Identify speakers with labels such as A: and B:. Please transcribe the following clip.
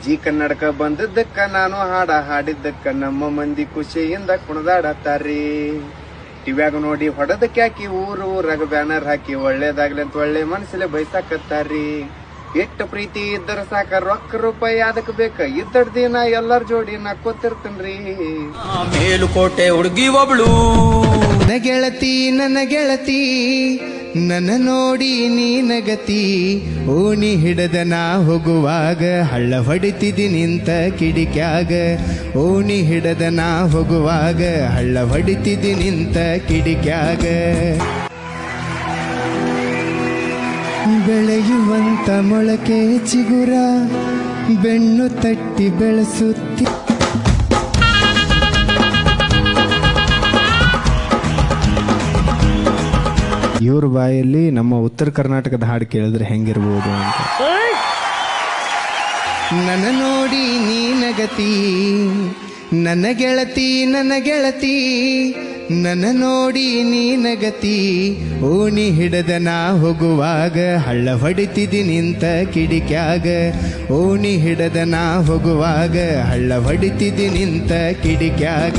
A: G ಕನ್ನಡಕ ಬಂದದ್ದಕ್ಕ ನಾನು ಹಾಡ ಹಾಡಿದ್ದಕ್ಕ ನಮ್ಮ ಮಂದಿ ಖುಷಿಯಿಂದ ಕುಣದಾಡತ್ತಾರಿ ಟಿವ್ಯಾಗ ನೋಡಿ ಹೊಡೆದಕ್ಕೆ ಹಾಕಿ ಊರು ಊರಾಗ ಬ್ಯಾನರ್ ಹಾಕಿ ಒಳ್ಳೇದಾಗ್ಲಿ ಅಂತ ಒಳ್ಳೆ ಮನಸ್ಸಲ್ಲೇ ಬಯಸಾಕತ್ತಾರಿ ಎಷ್ಟು ಪ್ರೀತಿ ಇದ್ದರ ಸಾಕ ರೊಕ್ಕ ರೂಪಾಯಿ ಅದಕ್ಕೆ ಬೇಕ? ಇದ್ದಡ ದಿನ ಎಲ್ಲರ ಜೋಡಿ ನಕ್ಕೋತಿರ್ತನ್ರಿ
B: ಮೇಲುಕೋಟೆ ಹುಡುಗಿ ಒಬ್ಳು.
C: ನನ್ನ ಗೆಳತಿ ನನ್ನ ಗೆಳತಿ ನನ್ನ ನೋಡಿ ನೀನಗತಿ, ಓಣಿ ಹಿಡದ ನಾ ಹೋಗುವಾಗ, ಹಳ್ಳ ಹೊಡಿತಿದಿ ನಿಂತ ಕಿಡಿಕ್ಯಾಗ. ಓಣಿ ಹಿಡದ ನಾ ಹೋಗುವಾಗ, ಹಳ್ಳ ಹೊಡಿತಿದಿ ನಿಂತ ಕಿಡಿಕ್ಯಾಗ. ಬೆಳೆಯುವಂತ ಮೊಳಕೆ ಚಿಗುರ ಬೆನ್ನು ತಟ್ಟಿ ಬೆಳೆಸುತ್ತಿ ಇವ್ರ ಬಾಯಲ್ಲಿ ನಮ್ಮ ಉತ್ತರ ಕರ್ನಾಟಕದ ಹಾಡು ಕೇಳಿದ್ರೆ ಹೆಂಗಿರ್ಬೋದು ಅಂತ. ನನ್ನ ನೋಡಿ ನೀನಗತಿ ನನ್ನ ಗೆಳತಿ ನನ್ನ ಗೆಳತಿ ನನ್ನ ನೋಡಿ ನೀನಗತಿ ಓಣಿ ಹಿಡದ ನಾ ಹೋಗುವಾಗ ಹಳ್ಳ ಹೊಡಿತಿದಿ ನಿಂತ ಕಿಡಿಕ್ಯಾಗ ಓಣಿ ಹಿಡದ ನಾ ಹೋಗುವಾಗ ಹಳ್ಳ ಹೊಡಿತಿದಿ ನಿಂತ ಕಿಡಿಕ್ಯಾಗ.